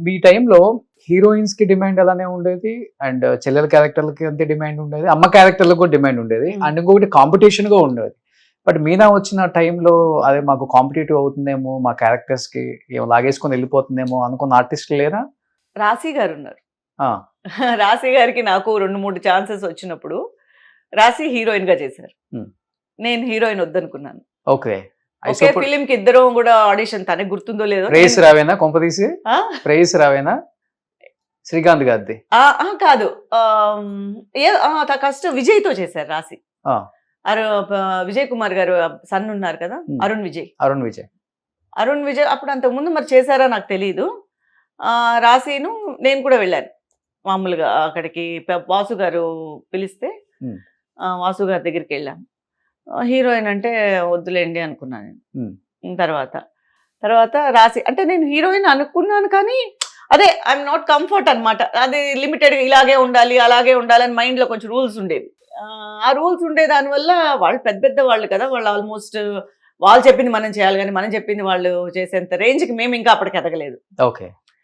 మీ టైంలో హీరోయిన్స్కి డిమాండ్ అలానే ఉండేది అండ్ చెల్లెల క్యారెక్టర్లకి అంతే డిమాండ్ ఉండేది అమ్మ క్యారెక్టర్లకు కూడా డిమాండ్ ఉండేది. అండ్ ఇంకొకటి కాంపిటీషన్గా ఉండేది. బట్ మీనా వచ్చిన టైంలో అదే మాకు కాంపిటేటివ్ అవుతుందేమో మా క్యారెక్టర్స్కి ఏమో లాగేసుకొని వెళ్ళిపోతుందేమో అనుకున్న ఆర్టిస్ట్ లేరా? రాశి గారు ఉన్నారు. రాశి గారికి నాకు రెండు మూడు ఛాన్సెస్ వచ్చినప్పుడు రాశి హీరోయిన్గా చేశారు. నేను హీరోయిన్ వద్దనుకున్నాను. ఓకే. ఒకే ఫిలిం కి ఇద్దరం కూడా ఆడిషన్ తనకి గుర్తుందో లేదో ప్రేయస్ రావేనా? కొంపదీసి ఆ? ప్రేయస్ రావేనా? శ్రీకాంత్ గారిది. కాదు. ఏ ఆ, త- కష్టం చేశారు ఆ. అరు విజయ్ కుమార్ గారు సన్ ఉన్నారు కదా. అరుణ్ విజయ్. అరుణ్ విజయ్. అరుణ్ విజయ్ అప్పుడు అంతకు ముందు మరి చేశారా నాకు తెలియదు ఆ, రాశిను నేను కూడా వెళ్ళాను. మామూలుగా అక్కడికి వాసు గారు పిలిస్తే వాసు గారి దగ్గరికి వెళ్ళాను. హీరోయిన్ అంటే వద్దులేండి అనుకున్నాను నేను. తర్వాత. తర్వాత రాసి అంటే నేను హీరోయిన్ అనుకున్నాను కానీ అదే ఐఎమ్ నాట్ కంఫర్ట్ అన్నమాట. అది లిమిటెడ్ ఇలాగే ఉండాలి అలాగే ఉండాలని మైండ్లో కొంచెం రూల్స్ ఉండేవి. ఆ, ఆ రూల్స్ ఉండే దానివల్ల వాళ్ళు పెద్ద పెద్ద వాళ్ళు కదా వాళ్ళు ఆల్మోస్ట్ వాళ్ళు చెప్పింది మనం చేయాలి కానీ మనం చెప్పింది వాళ్ళు చేసేంత రేంజ్కి మేము ఇంకా అప్పటికి ఎదగలేదు. ఓకే.